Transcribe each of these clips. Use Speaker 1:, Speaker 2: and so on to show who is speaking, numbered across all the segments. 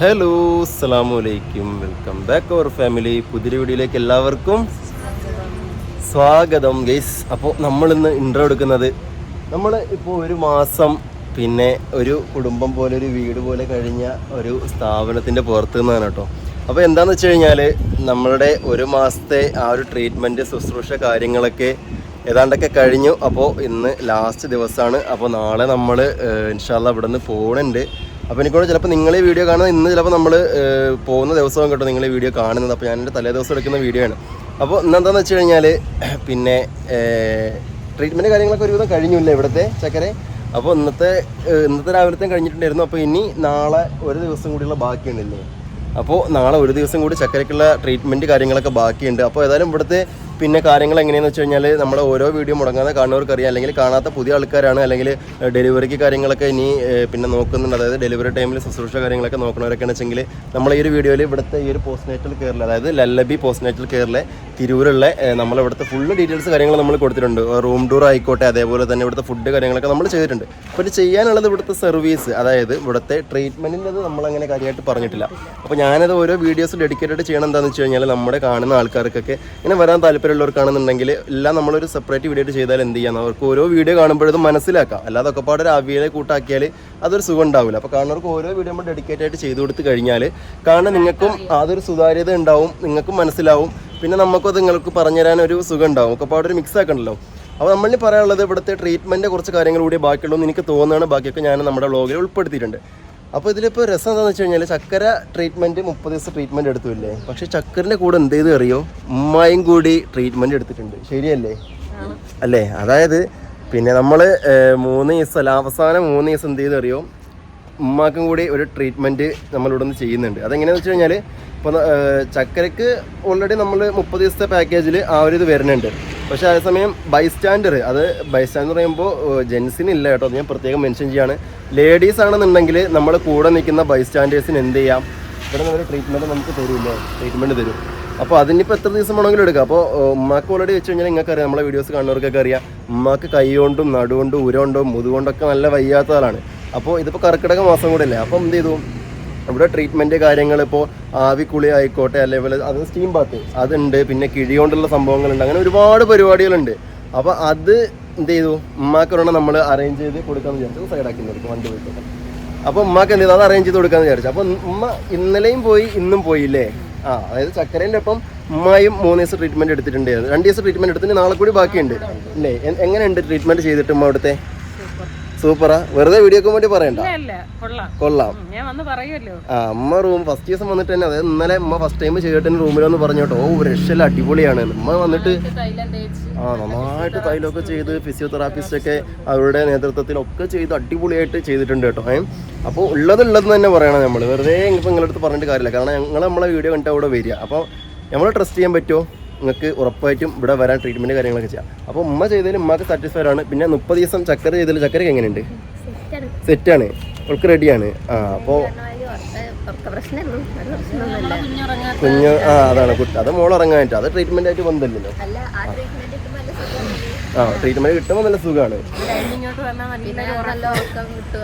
Speaker 1: Hello അസ്സാമലൈക്കും welcome back അവർ family. പുതിയ വീഡിയോയിലേക്ക് എല്ലാവർക്കും സ്വാഗതം ഗൈസ്. അപ്പോൾ നമ്മളിന്ന് ഇൻട്രോ എടുക്കുന്നത് നമ്മൾ ഇപ്പോൾ ഒരു മാസം പിന്നെ ഒരു കുടുംബം പോലെ ഒരു വീട് പോലെ കഴിഞ്ഞ ഒരു സ്ഥാപനത്തിന്റെ പുറത്ത് നിന്നാണ് കേട്ടോ. അപ്പോൾ എന്താണെന്ന് വെച്ച് കഴിഞ്ഞാൽ നമ്മളുടെ ഒരു മാസത്തെ ആ ഒരു ട്രീറ്റ്മെന്റ് ശുശ്രൂഷ കാര്യങ്ങളൊക്കെ ഏതാണ്ടൊക്കെ കഴിഞ്ഞു. അപ്പോൾ ഇന്ന് ലാസ്റ്റ് ദിവസമാണ് അപ്പോൾ നാളെ നമ്മൾ ഇൻഷാല്ല ഇവിടെ നിന്ന് പോകണുണ്ട് അപ്പോൾ എനിക്കോട് ചിലപ്പോൾ നിങ്ങളെ വീഡിയോ കാണുന്നത് ഇന്ന് ചിലപ്പോൾ നമ്മൾ പോകുന്ന ദിവസവും കേട്ടോ നിങ്ങളെ വീഡിയോ കാണുന്നത്. അപ്പോൾ ഞാൻ എന്റെ തലേ ദിവസം എടുക്കുന്ന വീഡിയോ ആണ്. അപ്പോൾ ഇന്നെന്താണെന്ന് വെച്ച് കഴിഞ്ഞാൽ പിന്നെ ട്രീറ്റ്മെന്റ് കാര്യങ്ങളൊക്കെ ഒരുവിധം കഴിഞ്ഞില്ല ഇവിടുത്തെ ചക്കരെ? അപ്പോൾ ഇന്നത്തെ ഇന്നത്തെ രാവിലത്തെ കഴിഞ്ഞിട്ടുണ്ടായിരുന്നു. അപ്പോൾ ഇനി നാളെ ഒരു ദിവസം കൂടിയുള്ള ബാക്കിയുണ്ടല്ലേ? അപ്പോൾ നാളെ ഒരു ദിവസം കൂടി ചക്കരയ്ക്കുള്ള ട്രീറ്റ്മെന്റ് കാര്യങ്ങളൊക്കെ ബാക്കിയുണ്ട്. അപ്പോൾ ഏതായാലും ഇവിടുത്തെ പിന്നെ കാര്യങ്ങൾ എങ്ങനെയാണെന്ന് വെച്ച് കഴിഞ്ഞാൽ നമ്മുടെ ഓരോ വീഡിയോ മുടങ്ങാതെ കാണുന്നവർക്ക് അറിയാം അല്ലെങ്കിൽ കാണാത്ത പുതിയ ആൾക്കാരാണ് അല്ലെങ്കിൽ ഡെലിവറിക്ക് കാര്യങ്ങളൊക്കെ ഇനി പിന്നെ നോക്കുന്നുണ്ട്. അതായത് ഡെലിവറി ടൈമിൽ ശുശ്രൂഷ കാര്യങ്ങളൊക്കെ നോക്കണവരൊക്കെ വെച്ചെങ്കിൽ നമ്മൾ ഈ ഒരു വീഡിയോയിൽ ഇവിടുത്തെ ഈ ഒരു പോസ്റ്റ്നേറ്റൽ കെയറിൽ അതായത് ലല്ലബി പോസ്റ്റ്നേറ്റൽ കെയറിലെ തിരൂരുള്ള നമ്മളിവിടുത്തെ ഫുള്ള് ഡീറ്റെയിൽസ് കാര്യങ്ങൾ നമ്മൾ കൊടുത്തിട്ടുണ്ട്. റൂം ടൂർ ആയിക്കോട്ടെ അതേപോലെ തന്നെ ഇവിടുത്തെ ഫുഡ് കാര്യങ്ങളൊക്കെ നമ്മൾ ചെയ്തിട്ടുണ്ട്. അപ്പോൾ ചെയ്യാനുള്ളത് ഇവിടുത്തെ സർവീസ് അതായത് ഇവിടുത്തെ ട്രീറ്റ്മെന്റിന്റെ നമ്മൾ അങ്ങനെ കാര്യമായിട്ട് പറഞ്ഞിട്ടില്ല. അപ്പോൾ ഞാനത് ഓരോ വീഡിയോസ് ഡെഡിക്കേറ്റഡ് ചെയ്യണം എന്താണെന്ന് വെച്ച് കഴിഞ്ഞാൽ നമ്മുടെ കാണുന്ന ആൾക്കാർക്കൊക്കെ ഇങ്ങനെ വരാൻ താല്പര്യമുള്ളവർക്കാണെന്നുണ്ടെങ്കിൽ എല്ലാം നമ്മളൊരു സെപ്പറേറ്റ് വീഡിയോ ചെയ്താൽ എന്ത് ചെയ്യാം? അവർക്ക് ഓരോ വീഡിയോ കാണുമ്പോഴത് മനസ്സിലാക്കാം. അല്ലാതെ ഒക്കെ പാടെ ഒരു കൂട്ടാക്കിയാൽ അതൊരു സുഖം ഉണ്ടാവില്ല. അപ്പോൾ കാണുന്നവർക്ക് ഓരോ വീഡിയോ നമ്മൾ ഡെഡിക്കേറ്റ് ആയിട്ട് ചെയ്തു കൊടുത്ത് കഴിഞ്ഞാൽ കാരണം നിങ്ങൾക്കും അതൊരു സുതാര്യത ഉണ്ടാവും നിങ്ങൾക്കും മനസ്സിലാവും. പിന്നെ നമുക്കും അത് നിങ്ങൾക്ക് പറഞ്ഞുതരാൻ ഒരു സുഖം ഉണ്ടാവും. ഒക്കെ പാടെ ഒരു മിക്സ് ആക്കണ്ടല്ലോ. അപ്പോൾ നമ്മളിൽ പറയാനുള്ളത് ഇവിടുത്തെ ട്രീറ്റ്മെന്റ് കുറച്ച് കാര്യങ്ങൾ കൂടി ബാക്കിയുള്ളൂ എന്ന് എനിക്ക് തോന്നുകയാണ്. ബാക്കിയൊക്കെ ഞാൻ നമ്മുടെ വ്ളോഗിൽ ഉൾപ്പെടുത്തിയിട്ടുണ്ട്. അപ്പോൾ ഇതിലിപ്പോൾ രസം എന്താണെന്ന് വെച്ച് കഴിഞ്ഞാൽ ചക്കര ട്രീറ്റ്മെന്റ് മുപ്പത് ദിവസം ട്രീറ്റ്മെന്റ് എടുത്തില്ലേ? പക്ഷേ ചക്കറിന്റെ കൂടെ എന്ത് ചെയ്ത് അറിയോ? ഉമ്മായും കൂടി ട്രീറ്റ്മെന്റ് എടുത്തിട്ടുണ്ട്. ശരിയല്ലേ? അല്ലേ? അതായത് പിന്നെ നമ്മൾ മൂന്ന് ദിവസം അല്ല അവസാനം മൂന്ന് ദിവസം എന്ത് ചെയ്ത് അറിയോ? ഉമ്മാക്കും കൂടി ഒരു ട്രീറ്റ്മെന്റ് നമ്മളിവിടെ നിന്ന് ചെയ്യുന്നുണ്ട്. അതെങ്ങനെയാണെന്ന് വെച്ച് കഴിഞ്ഞാൽ ഇപ്പോൾ ചക്കരക്ക് ഓൾറെഡി നമ്മൾ മുപ്പത് ദിവസത്തെ പാക്കേജിൽ ആ ഒരു ഇത് വരുന്നുണ്ട്. പക്ഷേ അതേസമയം ബൈസ്റ്റാൻഡർ അത് ബൈസ്റ്റാൻഡർ പറയുമ്പോൾ ജെൻസിന് ഇല്ല കേട്ടോ. അത് ഞാൻ പ്രത്യേകം മെൻഷൻ ചെയ്യാണ്. ലേഡീസ് ആണെന്നുണ്ടെങ്കിൽ നമ്മൾ കൂടെ നിൽക്കുന്ന ബൈസ്റ്റാൻഡേഴ്സിന് എന്ത് ചെയ്യാം? ഇവിടെ നിന്ന് ട്രീറ്റ്മെന്റ് നമുക്ക് തരില്ല? ട്രീറ്റ്മെന്റ് തരും. അപ്പോൾ അതിനിപ്പോൾ എത്ര ദിവസം വേണമെങ്കിലും എടുക്കുക അപ്പോൾ ഉമ്മാക്ക് ഓൾറെഡി വെച്ച് കഴിഞ്ഞാൽ നിങ്ങൾക്ക് അറിയാം നമ്മളെ വീഡിയോസ് കാണുന്നവർക്കൊക്കെ അറിയാം. ഉമ്മാക്ക് കൈ കൊണ്ടും നടുകൊണ്ടും ഉരകൊണ്ടും മുതുകൊണ്ടൊക്കെ നല്ല വയ്യാത്ത ആളാണ്. അപ്പോൾ ഇതിപ്പോൾ കർക്കിടക മാസം കൂടെ അല്ലേ? അപ്പം എന്ത് ചെയ്തു? ഇവിടെ ട്രീറ്റ്മെന്റ് കാര്യങ്ങൾ ഇപ്പോൾ ആവിക്കുളി ആയിക്കോട്ടെ അല്ലെങ്കിൽ അത് സ്റ്റീം ബാത്ത് അതുണ്ട് പിന്നെ കിഴി കൊണ്ടുള്ള സംഭവങ്ങളുണ്ട് അങ്ങനെ ഒരുപാട് പരിപാടികളുണ്ട്. അപ്പോൾ അത് എന്ത് ചെയ്തു? ഉമ്മാക്ക് ഒരെണ്ണം നമ്മൾ അറേഞ്ച് ചെയ്ത് കൊടുക്കാമെന്ന് വിചാരിച്ചു സൈഡാക്കി നിർത്തും വണ്ടി പോയിക്കോട്ടെ. അപ്പോൾ ഉമ്മാക്ക് എന്ത് ചെയ്തു? അത് അറേഞ്ച് ചെയ്ത് കൊടുക്കാമെന്ന് വിചാരിച്ചു. അപ്പോൾ ഉമ്മ ഇന്നലെയും പോയി ഇന്നും പോയില്ലേ? ആ അതായത് ചക്കരേന്റെ ഒപ്പം ഉമ്മായും മൂന്ന് ദിവസം ട്രീറ്റ്മെന്റ് എടുത്തിട്ടുണ്ട്. രണ്ട് ദിവസം ട്രീറ്റ്മെന്റ് എടുത്തിട്ട് നാളെ കൂടി ബാക്കിയുണ്ട്. അല്ലേ എങ്ങനെയുണ്ട് ട്രീറ്റ്മെന്റ് ചെയ്തിട്ട് ഉമ്മ അവിടുത്തെ? സൂപ്പറാ. വെറുതെ വീഡിയോക്ക് വേണ്ടി പറയണ്ട.
Speaker 2: കൊള്ളാം.
Speaker 1: ആ അമ്മ റൂം ഫസ്റ്റ് ദിവസം വന്നിട്ട് തന്നെ അതായത് ഇന്നലെ അമ്മ ഫസ്റ്റ് ടൈം ചെയ്തിട്ട് റൂമിലൊന്ന് പറഞ്ഞു കേട്ടോ ഓ രക്ഷല്ല അടിപൊളിയാണ്. അമ്മ വന്നിട്ട് ആ നന്നായിട്ട് തൈലൊക്കെ ചെയ്ത് ഫിസിയോതെറാപ്പിസ്റ്റ് ഒക്കെ അവരുടെ നേതൃത്വത്തിലൊക്കെ ചെയ്ത് അടിപൊളിയായിട്ട് ചെയ്തിട്ടുണ്ട് കേട്ടോ ഏ. അപ്പോൾ ഉള്ളത് ഉള്ളത് തന്നെ പറയണം നമ്മൾ വെറുതെ ഇപ്പം നിങ്ങളുടെ അടുത്ത് പറഞ്ഞിട്ട് കാര്യമില്ല. കാരണം ഞങ്ങൾ നമ്മളെ വീഡിയോ കണ്ടിട്ട് അവിടെ വരിക. അപ്പോൾ നമ്മൾ ട്രസ്റ്റ് ചെയ്യാൻ പറ്റുമോ നിങ്ങൾക്ക് ഉറപ്പായിട്ടും ഇവിടെ വരാൻ ട്രീറ്റ്മെന്റ് കാര്യങ്ങളൊക്കെ ചെയ്യാം. അപ്പോൾ ഉമ്മ ചെയ്തതിൽ ഉമ്മക്ക് സാറ്റിസ്ഫൈഡ് ആണ്. പിന്നെ മുപ്പത് ദിവസം ചക്കര ചെയ്തതിൽ ചക്കരക്ക് എങ്ങനെയുണ്ട്? സെറ്റാണ് അവൾക്ക് റെഡിയാണ് ആ അപ്പോൾ കുഞ്ഞ് ആ അതാണ്. കുട്ടി അത് മോൾ ഇറങ്ങാനായിട്ട് അത് ട്രീറ്റ്മെന്റ് ആയിട്ട് വന്നില്ലല്ലോ ആ ട്രീറ്റ്മെന്റ് കിട്ടുമ്പോൾ നല്ല സുഖമാണ്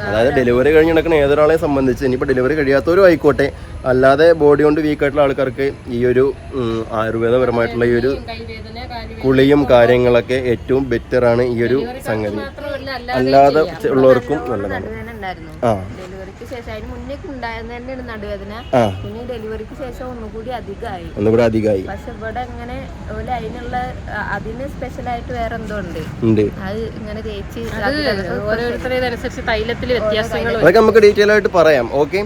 Speaker 1: അതായത് ഡെലിവറി കഴിഞ്ഞ് നടക്കുന്ന ഏതൊരാളെ സംബന്ധിച്ച് ഇനിയിപ്പോൾ ഡെലിവറി കഴിയാത്തവരും ആയിക്കോട്ടെ. അല്ലാതെ ബോഡി കൊണ്ട് വീക്ക് ആയിട്ടുള്ള ആൾക്കാർക്ക് ഈ ഒരു ആയുർവേദപരമായിട്ടുള്ള ഈ ഒരു കുളിയും കാര്യങ്ങളൊക്കെ ഏറ്റവും ബെറ്റർ ആണ് ഈ ഒരു സംഗതി. അല്ലാതെ ഉള്ളവർക്കും നല്ലതാണ്. ആ.
Speaker 3: ഡെലിവറിക്ക് ശേഷം അതിന് മുന്നേ ഉണ്ടായിരുന്ന തന്നെയാണ് നടുവേദന. പിന്നെ ഡെലിവറിക്ക് ശേഷം ഒന്നുകൂടി അധികമായി.
Speaker 1: ഒന്നുകൂടി അധികമായി.
Speaker 3: പക്ഷെ ഇവിടെ ഇങ്ങനെ ഓൽ അതിനുള്ള അ- അതിന് സ്പെഷ്യലായിട്ട് വേറെ എന്തോ ഉണ്ട്. അത് ഇങ്ങനെ തേച്ച്
Speaker 2: ഓരോരുത്തരേതനുസരിച്ച് തൈലത്തിൽ വ്യത്യാസങ്ങൾ
Speaker 1: അതൊക്കെ നമുക്ക് ഡീറ്റെയിൽ ആയിട്ട് പറയാം. ഓക്കെ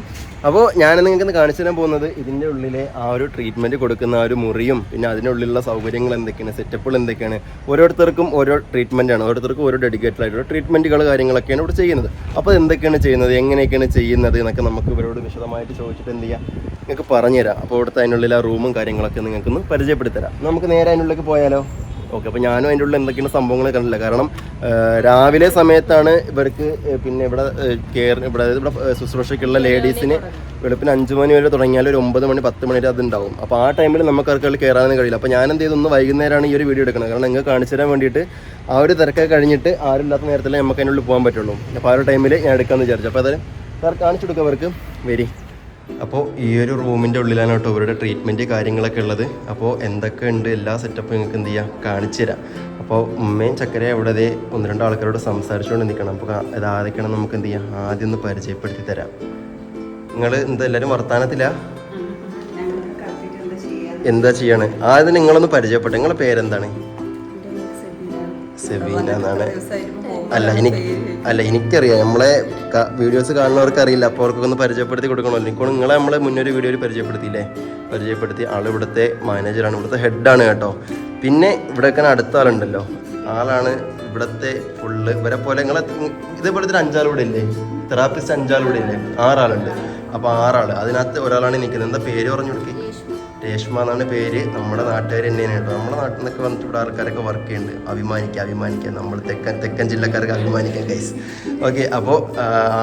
Speaker 1: അപ്പോൾ ഞാൻ നിങ്ങൾക്ക് കാണിച്ചു തരാൻ പോകുന്നത് ഇതിന്റെ ഉള്ളിലെ ആ ഒരു ട്രീറ്റ്മെന്റ് കൊടുക്കുന്ന ആ ഒരു മുറിയും പിന്നെ അതിനുള്ളിലുള്ള സൗകര്യങ്ങൾ എന്തൊക്കെയാണ് സെറ്റപ്പുകൾ എന്തൊക്കെയാണ്. ഓരോരുത്തർക്കും ഓരോ ട്രീറ്റ്മെന്റ് ആണ്. ഓരോരുത്തർക്കും ഓരോ ഡെഡിക്കേറ്റഡ് ആയിട്ടുള്ള ട്രീറ്റ്മെന്റുകൾ കാര്യങ്ങളൊക്കെയാണ് ഇവിടെ ചെയ്യുന്നത്. അപ്പോൾ എന്തൊക്കെയാണ് ചെയ്യുന്നത് എങ്ങനെയൊക്കെയാണ് ചെയ്യുന്നത് എന്നൊക്കെ നമുക്ക് ഇവരോട് വിശദമായിട്ട് ചോദിച്ചിട്ട് എന്ത് ചെയ്യാം നിങ്ങൾക്ക് പറഞ്ഞുതരാം. അപ്പോൾ ഇവിടുത്തെ അതിനുള്ളിൽ ആ റൂമും കാര്യങ്ങളൊക്കെ നിങ്ങൾക്കൊന്ന് പരിചയപ്പെടുത്തരാം നമുക്ക് നേരെ അതിനുള്ളിലേക്ക് പോയാലോ? ഓക്കെ അപ്പോൾ ഞാനും അതിന്റെ ഉള്ളിൽ എന്തൊക്കെയാണ് സംഭവങ്ങൾ കണ്ടില്ല കാരണം രാവിലെ സമയത്താണ് ഇവർക്ക് പിന്നെ ഇവിടെ കെയർ ഇവിടെ ഇവിടെ ശുശ്രൂഷയ്ക്കുള്ള ലേഡീസിന് വെളുപ്പിന് അഞ്ച് മണി വരെ തുടങ്ങിയാൽ ഒരു ഒമ്പത് മണി പത്ത് മണി വരെ അതുണ്ടാവും. അപ്പോൾ ആ ടൈമിൽ നമുക്ക് ആർക്കുകൾ കയറാനും കഴിയില്ല. അപ്പോൾ ഞാൻ ചെയ്തു ഒന്ന് വൈകുന്നേരമാണ് ഈ ഒരു വീഡിയോ എടുക്കുന്നത്. കാരണം നിങ്ങൾക്ക് കാണിച്ചു തരാൻ വേണ്ടിയിട്ട് ആ ഒരു തിരക്കൊക്കെ കഴിഞ്ഞിട്ട് ആരുമില്ലാത്ത നേരത്തിലേ നമുക്ക് അതിനുള്ളിൽ പോകാൻ പറ്റുള്ളൂ. അപ്പോൾ ആ ഒരു ടൈമിൽ ഞാൻ എടുക്കാമെന്ന് വിചാരിച്ചു. അപ്പോൾ അതായത് സാർ കാണിച്ചു കൊടുക്കുക അവർക്ക്. വരി. അപ്പോൾ ഈ ഒരു റൂമിന്റെ ഉള്ളിലാണ് കേട്ടോ ഇവരുടെ ട്രീറ്റ്മെന്റ് കാര്യങ്ങളൊക്കെ ഉള്ളത്. അപ്പോൾ എന്തൊക്കെ ഉണ്ട് എല്ലാ സെറ്റപ്പും നിങ്ങൾക്ക് എന്ത് ചെയ്യാം? കാണിച്ചു തരാം. അപ്പോൾ ഉമ്മയും ചക്കരയും അവിടെ അതേ ഒന്ന് രണ്ട് ആൾക്കാരോട് സംസാരിച്ചുകൊണ്ട് നിൽക്കണം. അപ്പോൾ ഇത് ആരൊക്കെയാണ് നമുക്ക് എന്ത് ചെയ്യാം? ആദ്യം ഒന്ന് പരിചയപ്പെടുത്തി തരാം. നിങ്ങൾ എന്താ എല്ലാവരും വർത്താനത്തിലാ? എന്താ ചെയ്യാണ്? ആദ്യം നിങ്ങളൊന്ന് പരിചയപ്പെട്ടു. നിങ്ങളുടെ പേരെന്താണ്? സെബീന. എന്നാണ്. അല്ല എനിക്ക് അല്ല എനിക്കറിയാം. നമ്മളെ വീഡിയോസ് കാണുന്നവർക്ക് അറിയില്ല. അപ്പോൾ അവർക്കൊക്കെ ഒന്ന് പരിചയപ്പെടുത്തി കൊടുക്കണമല്ലോ. ഇപ്പോൾ നിങ്ങളെ നമ്മളെ മുന്നൊരു വീഡിയോയിൽ പരിചയപ്പെടുത്തിയില്ലേ? പരിചയപ്പെടുത്തി ആൾ ഇവിടുത്തെ മാനേജറാണ് ഇവിടുത്തെ ഹെഡാണ് കേട്ടോ. പിന്നെ ഇവിടെയൊക്കെ അടുത്ത ആളുണ്ടല്ലോ. ആളാണ് ഇവിടുത്തെ ഫുള്ള് ഇവരെ പോലെ നിങ്ങളെ ഇതേപോലെ ഒരു അഞ്ചാളൂടെ ഇല്ലേ? തെറാപ്പിസ്റ്റ് അഞ്ചാളൂടെ ഇല്ലേ? ആറാളുണ്ട്. അപ്പോൾ ആറാൾ അതിനകത്ത് ഒരാളാണ് നിൽക്കുന്നത് എന്താ പേര് പറഞ്ഞു കൊടുക്കി? രേഷ്മ എന്നാണ് പേര്. നമ്മുടെ നാട്ടുകാർ തന്നെയാണ് കേട്ടോ. നമ്മുടെ നാട്ടിൽ നിന്നൊക്കെ വന്നിട്ട് ഇവിടെ ആൾക്കാരൊക്കെ വർക്ക് ചെയ്യുന്നുണ്ട്. അഭിമാനിക്കുക അഭിമാനിക്കുക നമ്മൾ തെക്കൻ തെക്കൻ ജില്ലക്കാർക്ക് അഭിമാനിക്കാം ഗൈസ് ഓക്കെ അപ്പോൾ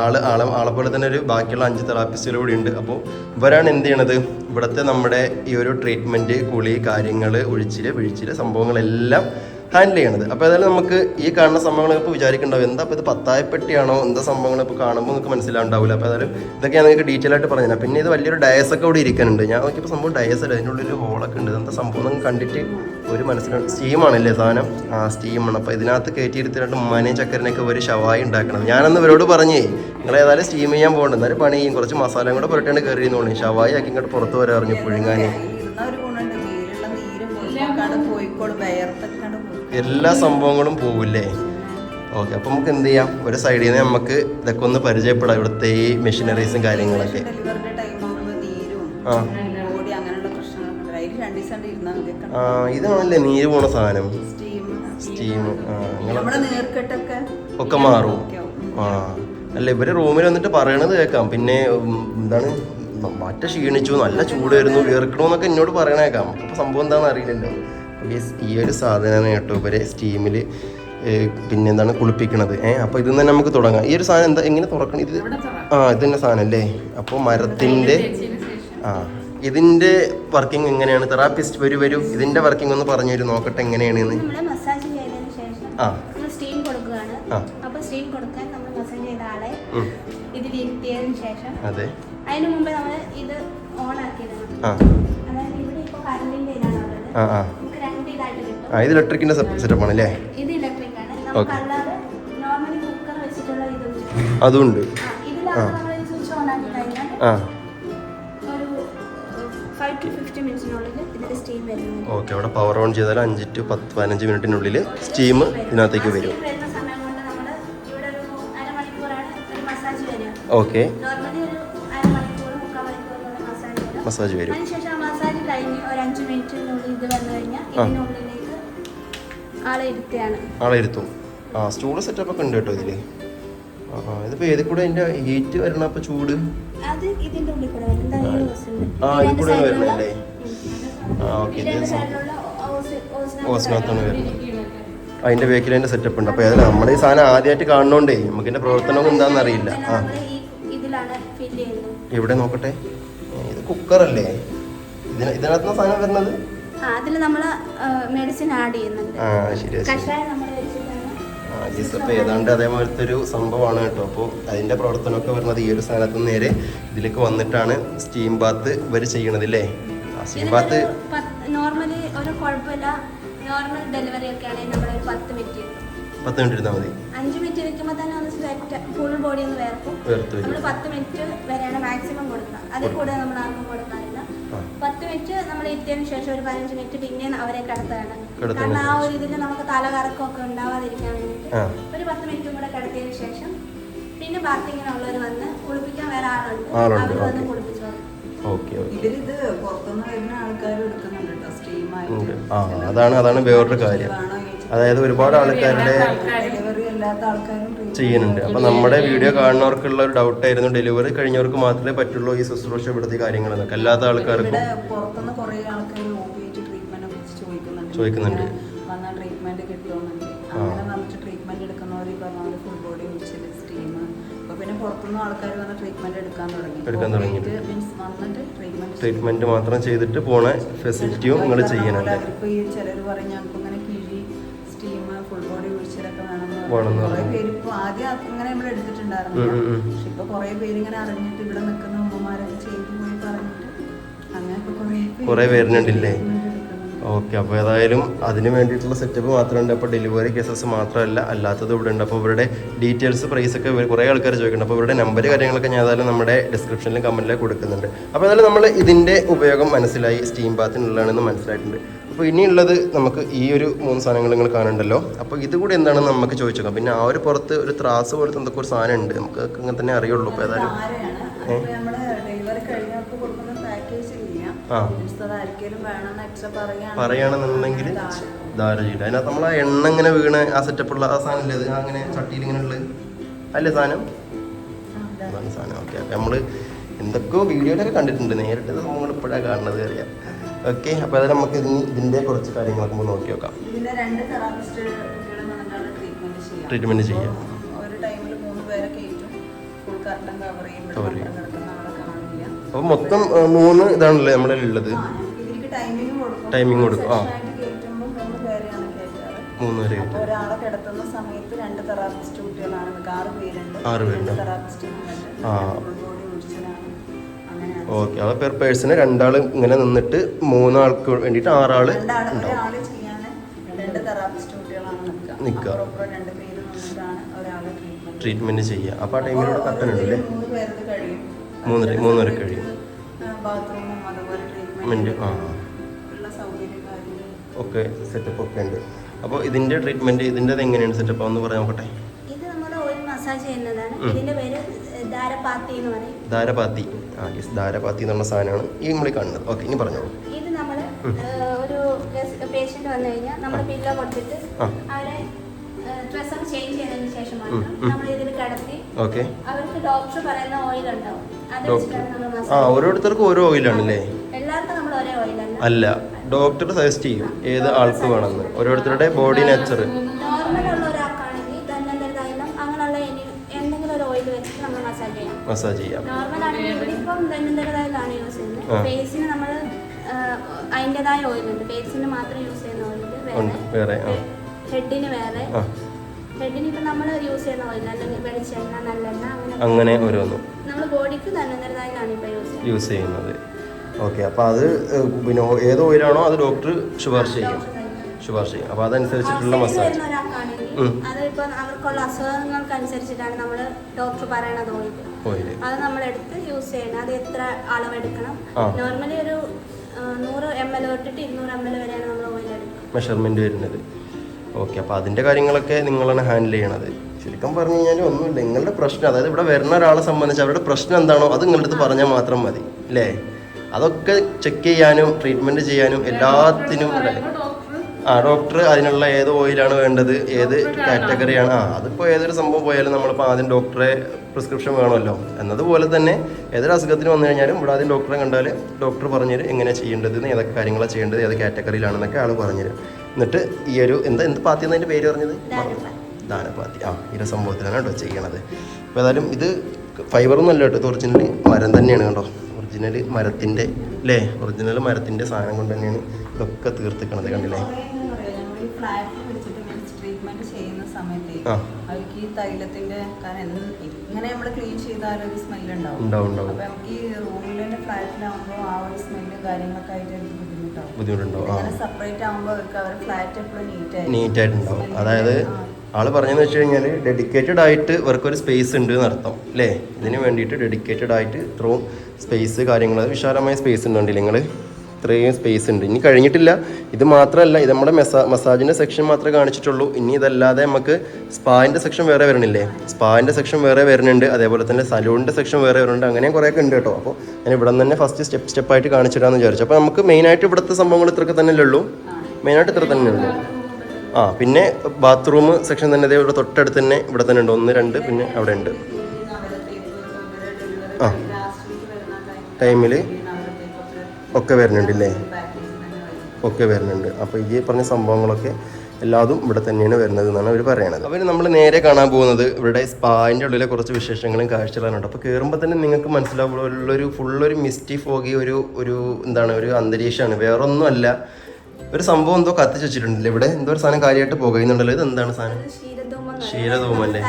Speaker 1: ആൾ ആളെ ആളെ പോലെ തന്നെ ഒരു ബാക്കിയുള്ള അഞ്ച് തെറാപ്പിസ്റ്റുകൾ കൂടി ഉണ്ട്. അപ്പോൾ ഇവരാണ് എന്ത് ചെയ്യണത്? ഇവിടുത്തെ നമ്മുടെ ഈ ഒരു ട്രീറ്റ്മെന്റ് കുളി കാര്യങ്ങൾ ഒഴിച്ചിൽ വിഴിച്ചിൽ സംഭവങ്ങളെല്ലാം ഹാൻഡിൽ ചെയ്യണത്. അപ്പോൾ ഏതായാലും നമുക്ക് ഈ കാണുന്ന സംഭവങ്ങളെ ഇപ്പോൾ വിചാരിക്കുന്നുണ്ടാവും എന്താ ഇപ്പോൾ ഇത് പത്തായപ്പെട്ടിയാണോ? എന്താ സംഭവങ്ങൾ ഇപ്പോൾ കാണുമ്പോൾ നിങ്ങൾക്ക് മനസ്സിലാവുണ്ടാവില്ല അപ്പോൾ ഏതായാലും ഇതൊക്കെ ഞാൻ നിങ്ങൾക്ക് ഡീറ്റെയിൽ ആയിട്ട് പറഞ്ഞുതരാം. പിന്നെ ഇത് വലിയൊരു ഡയസ് ഒക്കെ കൂടി ഇരിക്കുന്നുണ്ട്. ഞാൻ നോക്കിയപ്പോൾ സംഭവം ഡയസ് അല്ല. അതിന്റെ ഉള്ളിൽ ഹോളൊക്കെ ഉണ്ട്. എന്താ സംഭവം നിങ്ങൾക്ക് കണ്ടിട്ട് ഒരു മനസ്സിലാണ് സ്റ്റീമാണല്ലേ സാധനം? ആ സ്റ്റീമാണ് അപ്പോൾ ഇതിനകത്ത് കയറ്റിയിരുത്തിട്ട് ഉമ്മാനെയും ചക്കരനൊക്കെ ഒരു ഷവായി ഉണ്ടാക്കണം. ഞാനന്ന് ഇവരോട് പറഞ്ഞേ നിങ്ങൾ ഏതായാലും സ്റ്റീം ചെയ്യാൻ പോകണ്ട. എന്നാലും പണി ചെയ്യും. കുറച്ച് മസാലയും കൂടെ പുരട്ടാണ്ട് കയറി എന്ന് തോന്നി ഷവായി ആക്കി ഇങ്ങോട്ട് പുറത്ത്
Speaker 4: വരാറിഞ്ഞു പോയിക്കാണ്ട് പോയിക്കോളും. വയർത്തൊക്കെയാണ് പോയി
Speaker 1: എല്ലാ സംഭവങ്ങളും പോവില്ലേ? ഓക്കെ അപ്പോൾ നമുക്ക് എന്ത് ചെയ്യാം? ഒരു സൈഡിൽ നിന്ന് നമുക്ക് ഇതൊക്കെ ഒന്ന് പരിചയപ്പെടാം ഇവിടുത്തെ ഈ മെഷീനറീസും കാര്യങ്ങളൊക്കെ. ആ. ആ ഇതാണല്ലേ നീര് പോണ സാധനം?
Speaker 4: സ്റ്റീം
Speaker 1: ഒക്കെ മാറും. ആ അല്ല ഇവർ റൂമിൽ വന്നിട്ട് പറയണത് കേൾക്കാം. പിന്നെ എന്താണ്? മറ്റേ ക്ഷീണിച്ചു നല്ല ചൂട് വരുന്നു വീർക്കണമെന്നൊക്കെ എന്നോട് പറയണേക്കാം. അപ്പോൾ സംഭവം എന്താണെന്ന് അറിയില്ലല്ലോ. അപ്പോൾ ഈ- ഒരു സാധനമാണ് കേട്ടോ ഇവരെ സ്റ്റീമിൽ പിന്നെ എന്താണ് കുളിപ്പിക്കണത്. ഏഹ് അപ്പോൾ ഇതിൽ തന്നെ നമുക്ക് തുടങ്ങാം. ഈ ഒരു സാധനം എന്താ എങ്ങനെ തുറക്കണം? ഇത് ആ ഇത് തന്നെ സാധനം അല്ലേ? അപ്പോൾ മരത്തിന്റെ ആ ഇതിന്റെ വർക്കിംഗ് എങ്ങനെയാണ്? തെറാപ്പിസ്റ്റ് വരും വരും. ഇതിന്റെ വർക്കിംഗ് ഒന്ന് പറഞ്ഞു തരും നോക്കട്ടെ
Speaker 5: എങ്ങനെയാണ് എന്ന്.
Speaker 1: ആ.
Speaker 5: അപ്പോൾ സ്റ്റീം കൊടുക്കാൻ നമ്മൾ മസാജ് ചെയ്ത ആളെ
Speaker 1: ഉം,
Speaker 5: ഇതിൽ ഇരുത്തിയതിന് ശേഷം
Speaker 1: അതെ.
Speaker 5: അതിന് മുമ്പ് നമ്മൾ ഇത് ഓൺ ആക്കിയിടണം
Speaker 1: ആ.
Speaker 5: അതായത് ഇവിടെ ഇപ്പോൾ കറണ്ടിന്റെ ഇതാണ് ഉള്ളത്.
Speaker 1: ആ ഇത് ഇലക്ട്രിക്കിന്റെ സെറ്റപ്പ് ആണ്. അല്ലേ
Speaker 5: ഓക്കെ
Speaker 1: അതുണ്ട്.
Speaker 5: ആ
Speaker 1: ആ. ഓക്കെ അവിടെ പവർ ഓൺ ചെയ്താൽ അഞ്ച് ടു പത്ത് പതിനഞ്ച് മിനിറ്റിനുള്ളിൽ സ്റ്റീം ഇതിനകത്തേക്ക് വരും. ഓക്കെ
Speaker 5: മസാജ് വരും. അതിനുശേഷം മസാജ് കഴിഞ്ഞ് ഒരു അഞ്ച് മിനിറ്റിനുള്ളിൽ ഇത് വന്നു കഴിഞ്ഞാൽ ആളെ
Speaker 1: ഇരുത്തും. ആ സ്റ്റൂൾ സെറ്റപ്പ് ഒക്കെ ഉണ്ട് കേട്ടോ ഇതിൽ. ആ ഏത് കൂടെ അതിന്റെ ഹീറ്റ് വരണം ചൂട്. ആ കൂടെ വരണല്ലേ ഓക്കെ ഓസിനകത്താണ് വരുന്നത്. ബേക്കിൽ അതിന്റെ സെറ്റപ്പ് ഉണ്ട്. അപ്പൊ ഏതായാലും നമ്മുടെ ഈ സാധനം ആദ്യമായിട്ട് കാണണോണ്ടേ നമുക്ക് ഇതിന്റെ പ്രവർത്തനം എന്താണെന്ന് അറിയില്ല. ആ. ഇവിടെ നോക്കട്ടെ. ഇത് കുക്കറല്ലേ ഇതിന് ഇതിനകത്തുനിന്ന് സാധനം വരുന്നത്?
Speaker 5: അതിൽ നമ്മൾ മെഡിസിൻ ആഡ് ചെയ്യുന്നുണ്ട്. കഷായം നമ്മൾ
Speaker 1: ഏതാണ്ട് അതേപോലത്തെ ഒരു സംഭവമാണ് കേട്ടോ. അപ്പോൾ അതിന്റെ പ്രവർത്തനമൊക്കെ വരുന്നത് ഈ ഒരു സ്ഥാനത്ത് നേരെ ഇതിലേക്ക് വന്നിട്ടാണ് സ്റ്റീം ബാത്ത് ഇവർ ചെയ്യണത് അല്ലേ സ്റ്റീം ബാത്ത്
Speaker 5: നോർമലി ഒരു കുഴപ്പമില്ല. നോർമൽ ഡെലിവറി ഒക്കെ ആണെങ്കിൽ നമ്മൾ പത്ത് മിനിറ്റ്
Speaker 1: പത്ത് മിനിറ്റ് ഇരുന്നാൽ മതി.
Speaker 5: അഞ്ച് മിനിറ്റ് വെക്കുമ്പോൾ തന്നെ ഒന്ന് സ്വെറ്റ് ഫുൾ ബോഡി ഒന്ന് വേർക്കും. നമ്മൾ പത്ത് മിനിറ്റ് വരെയാണ് മാക്സിമം കൊടുക്കുക. അതിൽ കൂടെ നമ്മൾ ആർക്കും കൊടുക്കാറില്ല
Speaker 1: ആ.
Speaker 5: പത്ത് മിനിറ്റ് നമ്മൾ ഇരുത്തിയതിന് ശേഷം ഒരു പതിനഞ്ച് മിനിറ്റ് പിന്നെ അവരെ കിടത്തുകയാണ്.
Speaker 1: കിടത്തുകയാണ്.
Speaker 5: കാരണം ആ ഒരു ഇതിൽ നമുക്ക് തലകറക്കമൊക്കെ ഉണ്ടാവാതിരിക്കാൻ വേണ്ടിയിട്ട് ഒരു പത്ത് മിനിറ്റും കൂടെ കിടത്തിയതിനു ശേഷം പിന്നെ ബാത്തിങ്ങിനുള്ളവർ വന്ന് കുളിപ്പിക്കാൻ വേറെ ആളുണ്ട്. അവർ വന്ന്
Speaker 1: ഓക്കെ.
Speaker 4: ഇതിലിത് പുറത്തുനിന്ന് വരുന്ന ആൾക്കാർ എടുക്കുന്നുണ്ട് കേട്ടോ
Speaker 1: ആ അതാണ് അതാണ് വേറൊരു കാര്യം. അതായത് ഒരുപാട് ആൾക്കാരുടെ ചെയ്യുന്നുണ്ട്. അപ്പൊ നമ്മുടെ വീഡിയോ കാണുന്നവർക്കുള്ള ഒരു ഡൗട്ട് ആയിരുന്നു. ഡെലിവറി കഴിഞ്ഞവർക്ക് മാത്രമേ പറ്റുള്ളൂ ഈ ശുശ്രൂഷ ഇവിടുത്തെ കാര്യങ്ങളെന്നൊക്കെ. അല്ലാത്ത ആൾക്കാർക്ക്
Speaker 4: ചോദിക്കുന്നുണ്ട്. ട്രീറ്റ്മെന്റ് കിട്ടുമെന്നുണ്ട് അങ്ങനെ വന്നിട്ട് ട്രീറ്റ്മെന്റ് എടുക്കുന്നവർ ഈ പറഞ്ഞ പോലെ ഫുൾ ബോഡി ഒഴിച്ചിൽ സ്റ്റീം അപ്പൊ പിന്നെ പുറത്തുനിന്ന് ആൾക്കാർ വന്ന് ട്രീറ്റ്മെന്റ് എടുക്കാൻ തുടങ്ങി.
Speaker 1: എടുക്കാൻ തുടങ്ങി.
Speaker 4: മീൻസ് വന്നിട്ട് ട്രീറ്റ്മെന്റ്
Speaker 1: ട്രീറ്റ്മെന്റ് മാത്രം ചെയ്തിട്ട് പോണ ഫെസിലിറ്റിയും നിങ്ങൾ
Speaker 4: ഈ ചിലർ പറയും ഞങ്ങൾക്ക്
Speaker 1: പറഞ്ഞു.
Speaker 4: പേര് ഇപ്പൊ ആദ്യം. പക്ഷെ ഇപ്പൊ കുറെ പേര് ഇങ്ങനെ അറിഞ്ഞിട്ട് ഇവിടെ നിൽക്കുന്ന അമ്മമാരൊക്കെ ചെയ്തു
Speaker 1: കുറേ വരുന്നുണ്ടല്ലേ? ഓക്കെ അപ്പോൾ ഏതായാലും അതിന് വേണ്ടിയിട്ടുള്ള സെറ്റപ്പ് മാത്രമുണ്ട്. അപ്പോൾ ഡെലിവറി കേസസ് മാത്രമല്ല അല്ലാത്തത് ഇവിടെ ഉണ്ട്. അപ്പോൾ ഇവരുടെ ഡീറ്റെയിൽസ് പ്രൈസ് ഒക്കെ കുറേ ആൾക്കാർ ചോദിക്കുന്നുണ്ട്. അപ്പോൾ ഇവരുടെ നമ്പർ കാര്യങ്ങളൊക്കെ ഞാൻ ഏതായാലും നമ്മുടെ ഡിസ്ക്രിപ്ഷനിലും കമന്റിലും കൊടുക്കുന്നുണ്ട്. അപ്പോൾ ഏതായാലും നമ്മൾ ഇതിന്റെ ഉപയോഗം മനസ്സിലായി. സ്റ്റീം ബാത്തിനുള്ളതാണെന്ന് മനസ്സിലായിട്ടുണ്ട്. അപ്പോൾ ഇനിയുള്ളത് നമുക്ക് ഈ ഒരു മൂന്ന് സാധനങ്ങൾ നിങ്ങൾ കാണണ്ടല്ലോ അപ്പോൾ ഇതുകൂടി എന്താണെന്ന് നമുക്ക് ചോദിച്ചു നോക്കാം പിന്നെ ആ ഒരു പുറത്ത് ഒരു ത്രാസ് പോലത്തെ എന്തൊക്കെ ഒരു സാധനം ഉണ്ട്. നമുക്ക് അങ്ങനെ തന്നെ അറിയുള്ളൂ. ഇപ്പോൾ ഏതായാലും ആ. പറയുകയാണെന്നുണ്ടെങ്കിൽ ധാരാളം അതിനകത്ത് നമ്മൾ ആ എണ്ണ ഇങ്ങനെ വീണ് ആ സെറ്റപ്പുള്ള ആ സാധനം ഇല്ലേ അങ്ങനെ ചട്ടിയിൽ ഇങ്ങനെ ഉള്ളത്. അല്ലേ സാധനം? സാധനം. ഓക്കെ അപ്പം നമ്മൾ എന്തൊക്കെയോ വീഡിയോയിലൊക്കെ കണ്ടിട്ടുണ്ട്. നേരിട്ട് നമ്മൾ ഇപ്പോഴാണ് കാണുന്നത് അറിയാം. ഓക്കെ അപ്പോൾ അതായത് നമുക്ക് ഇനി ഇതിന്റെ കുറച്ച് കാര്യങ്ങൾ ഒന്ന് നോക്കി നോക്കാം.
Speaker 4: ട്രീറ്റ്മെന്റ് ചെയ്യാം. കവർ ചെയ്യും.
Speaker 1: അപ്പോൾ മൊത്തം മൂന്ന് ഇതാണല്ലേ നമ്മുടെ ഉള്ളത്?
Speaker 4: ടൈമിംഗ് കൊടുക്കും.
Speaker 1: ആ.
Speaker 4: മൂന്ന് അപ്പോൾ ഒരാളെ കിടത്തുന്ന സമയത്ത് രണ്ട് തെറാപ്പിസ്റ്റ് കുട്ടികളാണ്. ആറ് പേരുണ്ട്.
Speaker 1: ആറ് പേരുണ്ട്.
Speaker 4: തെറാപ്പിസ്റ്റ്
Speaker 1: ആ. ഓക്കെ അത് പെർ പേഴ്സണ് രണ്ടാൾ ഇങ്ങനെ നിന്നിട്ട് മൂന്നാൾക്ക് വേണ്ടിയിട്ട് ആറാൾ ഉണ്ടാവും.
Speaker 4: നിൽക്കുക.
Speaker 1: നിക്കുക.
Speaker 4: രണ്ട് പേര് നിന്നിട്ടാണ് ഒരാളെ ട്രീറ്റ്മെന്റ്
Speaker 1: ട്രീറ്റ്മെന്റ് ചെയ്യുക. അപ്പോൾ ആ ടൈമിലൂടെ
Speaker 4: മൂന്ന്
Speaker 1: മൂന്നര മൂന്നര കഴിയും.
Speaker 4: ബാത്റൂമും അതുപോലെ ട്രീറ്റ്മെന്റ്
Speaker 1: ആ ഒക്കെ സെറ്റപ്പ് ഒക്കെ ഉണ്ട്. അപ്പോൾ ഇതിന്റെ ട്രീറ്റ്മെന്റ് ഇതിന്റെ എങ്ങനെയാണ് സെറ്റപ്പ് ഒന്ന് പറയാൻ നോക്കട്ടെ.
Speaker 5: ഇത് നമ്മൾ ഓയിൽ മസാജ് ചെയ്യുന്നതാണ്. ഇതിന്റെ പേര് ധാരപാത്തി എന്ന് പറയും.
Speaker 1: ധാരപാത്തി. ആ യെസ് ധാരപാത്തി എന്നുള്ള സാധനമാണ് ഈ നമ്മൾ കാണുന്നത്. ഓക്കെ ഇനി പറഞ്ഞോളൂ.
Speaker 5: ഇത് നമ്മൾ ഒരു പേഷ്യന്റ് വന്നു കഴിഞ്ഞാൽ നമ്മൾ പില്ലോ കൊടുത്തിട്ട് അവരെ ഡ്രസ്സ് ഒക്കെ ചേഞ്ച് ചെയ്തതിന് ശേഷം നമ്മൾ ഇതിൽ കിടത്തി
Speaker 1: ഓക്കെ
Speaker 5: അവർക്ക് ഡോക്ടർ പറയുന്ന ഓയിൽ ഉണ്ടാവും
Speaker 1: ആ ഓരോരുത്തർക്കും ഓരോ ഓയിലാണല്ലേ
Speaker 5: എല്ലാവർക്കും നമ്മൾ ഒരേ ഓയിലല്ല
Speaker 1: അല്ല. ഡോക്ടർ സജസ്റ്റ് ചെയ്യും ഏത് ആൾക്ക് വേണമെന്ന്. ഓരോരുത്തരുടെ ബോഡി നേച്ചർ
Speaker 5: ഫേസിന് ചെയ്യാം. അതിന്റെതായ ഓയിലുണ്ട് ഫേസിന് മാത്രം യൂസ് ചെയ്യുന്ന ഓയിലുണ്ട്
Speaker 1: ഉണ്ട്. വേറെ
Speaker 5: ഹെഡിന് വേറെ.
Speaker 1: ആ.
Speaker 5: ഹെഡിന് ഇപ്പം നമ്മൾ യൂസ് ചെയ്യുന്ന ഓയിൽ അല്ലെങ്കിൽ വെളിച്ചെണ്ണ നല്ലെണ്ണ അങ്ങനെ
Speaker 1: ഓരോന്നും.
Speaker 5: നമ്മൾ ബോഡിക്ക് യൂസ് ചെയ്യുന്നത്.
Speaker 1: യൂസ് ചെയ്യുന്നത്. ഓക്കെ അപ്പോൾ അത് പിന്നെ ഏത് ഓയിലാണോ അത് ഡോക്ടർ ശുപാർശ ചെയ്യും. ശുപാർശ ചെയ്യും. അപ്പോൾ അതനുസരിച്ചിട്ടുള്ള മസാജ്
Speaker 5: അതിപ്പോൾ അവർക്കുള്ള അസുഖങ്ങൾക്കനുസരിച്ചിട്ടാണ് നമ്മൾ ഡോക്ടർ പറയണത് ഓയിൽ അത് നമ്മൾ എടുത്ത് യൂസ് ചെയ്യണം. അത് എത്ര അളവെടുക്കണം. നോർമലി ഒരു നൂറ് എം എൽ തൊട്ടിട്ട് ഇരുന്നൂറ് എം എൽ വരെയാണ് നമ്മൾ ഓയിൽ എടുക്കുന്നത്
Speaker 1: മെഷർമെന്റ് വരുന്നത്. ഓക്കെ അപ്പോൾ അതിന്റെ കാര്യങ്ങളൊക്കെ നിങ്ങളാണ് ഹാൻഡിൽ ചെയ്യണത്. ശരിക്കും പറഞ്ഞു കഴിഞ്ഞാൽ ഒന്നുമില്ല. നിങ്ങളുടെ പ്രശ്നം അതായത് ഇവിടെ വരുന്ന ഒരാളെ സംബന്ധിച്ച് അവരുടെ പ്രശ്നം എന്താണോ അത് നിങ്ങളുടെ അടുത്ത് പറഞ്ഞാൽ മാത്രം മതി. അല്ലേ അതൊക്കെ ചെക്ക് ചെയ്യാനും ട്രീറ്റ്മെന്റ് ചെയ്യാനും എല്ലാത്തിനും ഇവിടെ. ആ ഡോക്ടർ അതിനുള്ള ഏത് ഓയിലാണ് വേണ്ടത്? ഏത് കാറ്റഗറിയാണ് ആ അതിപ്പോൾ ഏതൊരു സംഭവം പോയാലും നമ്മളിപ്പോൾ ആദ്യം ഡോക്ടറെ പ്രിസ്ക്രിപ്ഷൻ വേണമല്ലോ. എന്നതുപോലെ തന്നെ ഏതൊരു അസുഖത്തിന് വന്നു കഴിഞ്ഞാലും ഇവിടെ ആദ്യം ഡോക്ടറെ കണ്ടാൽ ഡോക്ടർ പറഞ്ഞുതരും എങ്ങനെ ചെയ്യേണ്ടത് ഏതൊക്കെ കാര്യങ്ങളാണ് ചെയ്യേണ്ടത് ഏത് കാറ്റഗറിയിലാണെന്നൊക്കെ ആൾ പറഞ്ഞുതരും. എന്നിട്ട് ഈ ഒരു എന്താ എന്ത് പാത്തി എന്നതിന്റെ പേര് പറഞ്ഞത്? ദാനപാത്തി. ആ ഈ സംഭവത്തിലാണ് കേട്ടോ ചെയ്യണത്. അപ്പോൾ ഏതായാലും ഇത് ഫൈബറൊന്നും അല്ല കേട്ടോ ഇത് ഒറിജിനൽ മരം തന്നെയാണ് കേട്ടോ. ഒറിജിനൽ മരത്തിന്റെ അല്ലേ ഒറിജിനൽ മരത്തിന്റെ സാധനം കൊണ്ട് തന്നെയാണ് ഇതൊക്കെ തീർത്തിക്കണത് കണ്ടില്ലേ?
Speaker 4: ഫ്ലാറ്റിൽ വെച്ചിട്ട് ട്രീറ്റ്മെന്റ് ചെയ്യുന്ന സമയത്ത്
Speaker 1: ആ.
Speaker 4: അവർക്ക് ഈ തൈലത്തിന്റെ കാരണം ഇങ്ങനെ നമ്മൾ ക്ലീൻ ചെയ്താൽ ഒരു സ്മെല്ല് ഉണ്ടാവും. അപ്പൊ നമുക്ക് ഈ റൂമിൽ തന്നെ ഫ്ലാറ്റിലാവുമ്പോൾ ആ ഒരു സ്മെല്ലും കാര്യങ്ങളൊക്കെ ആയിട്ട് അവർക്ക് ബുദ്ധിമുട്ടാവും?
Speaker 1: ബുദ്ധിമുട്ടുണ്ടാവും. ആ.
Speaker 4: ഇങ്ങനെ സെപ്പറേറ്റ് ആകുമ്പോൾ അവർക്ക് അവരുടെ ഫ്ലാറ്റ് എപ്പോഴും നീറ്റ് ആയിരിക്കും.
Speaker 1: നീറ്റായിട്ടുണ്ടാവും. അതായത് ആൾ പറഞ്ഞെന്ന് വെച്ച് കഴിഞ്ഞാൽ ഡെഡിക്കേറ്റഡ് ആയിട്ട് ഇവർക്കൊരു സ്പേസ് ഉണ്ട് എന്നർത്ഥം അല്ലേ ഇതിന് വേണ്ടിയിട്ട് ഡെഡിക്കേറ്റഡ് ആയിട്ട് ഇത്രയും സ്പേസ് കാര്യങ്ങൾ വിശാലമായ സ്പേസ് ഉണ്ട് നിങ്ങൾ? നിങ്ങൾ ഇത്രയും സ്പേസ് ഉണ്ട്. ഇനി കഴിഞ്ഞിട്ടില്ല. ഇത് മാത്രമല്ല ഇത് നമ്മുടെ മെസാ മസാജിന്റെ സെക്ഷൻ മാത്രമേ കാണിച്ചിട്ടുള്ളൂ. ഇനി ഇതല്ലാതെ നമുക്ക് സ്പാന്റെ സെക്ഷൻ വേറെ വരണില്ലേ സ്പാന്റെ സെക്ഷൻ വേറെ വരുന്നുണ്ട്. അതേപോലെ തന്നെ സലൂണിന്റെ സെക്ഷൻ വേറെ വരുന്നുണ്ട്. അങ്ങനെ കുറേയൊക്കെ ഉണ്ട് കേട്ടോ. അപ്പോൾ ഞാൻ ഇവിടെ നിന്ന് തന്നെ ഫസ്റ്റ് സ്റ്റെപ്പ് സ്റ്റെപ്പായിട്ട് കാണിച്ചിടാന്ന് വിചാരിച്ചു. അപ്പോൾ നമുക്ക് മെയിനായിട്ട് ഇവിടുത്തെ സംഭവങ്ങൾ ഇത്രയൊക്കെ തന്നെ ഉള്ളൂ. മെയിനായിട്ട് ഇത്ര തന്നെ ഉള്ളൂ. ആ പിന്നെ ബാത്റൂം സെക്ഷൻ തന്നെ ദേ ഇവിടെ തൊട്ടടുത്ത് തന്നെ ഇവിടെ തന്നെ ഉണ്ട്. ഒന്ന് രണ്ട് പിന്നെ അവിടെ ഉണ്ട്. ആ ടൈമിൽ ഒക്കെ വരുന്നുണ്ടല്ലേ? ഒക്കെ വരുന്നുണ്ട്. അപ്പോൾ ഈ പറഞ്ഞ സംഭവങ്ങളൊക്കെ എല്ലാതും ഇവിടെ തന്നെയാണ് വരുന്നത് എന്നാണ് അവർ പറയുന്നത് അവർ നമ്മൾ നേരെ കാണാൻ പോകുന്നത് ഇവിടെ സ്പാന്റെ ഉള്ളിലെ കുറച്ച് വിശേഷങ്ങളും കാഴ്ചകളാണ്. കേട്ടോ അപ്പോൾ കയറുമ്പോൾ തന്നെ നിങ്ങൾക്ക് മനസ്സിലാവുള്ളൊരു ഫുള്ളൊരു മിസ്റ്റി ഫോഗി ഒരു ഒരു എന്താണ് ഒരു അന്തരീക്ഷമാണ്. വേറൊന്നുമല്ല. ഒരു സംഭവം എന്തോ കത്തിച്ച് വെച്ചിട്ടുണ്ടല്ലോ ഇവിടെ? എന്തോ ഒരു സാധനം കാര്യമായിട്ട് പോകുന്നുണ്ടല്ലോ. ഇത് എന്താണ് സാധനം. ക്ഷീരധൂമല്ലേ?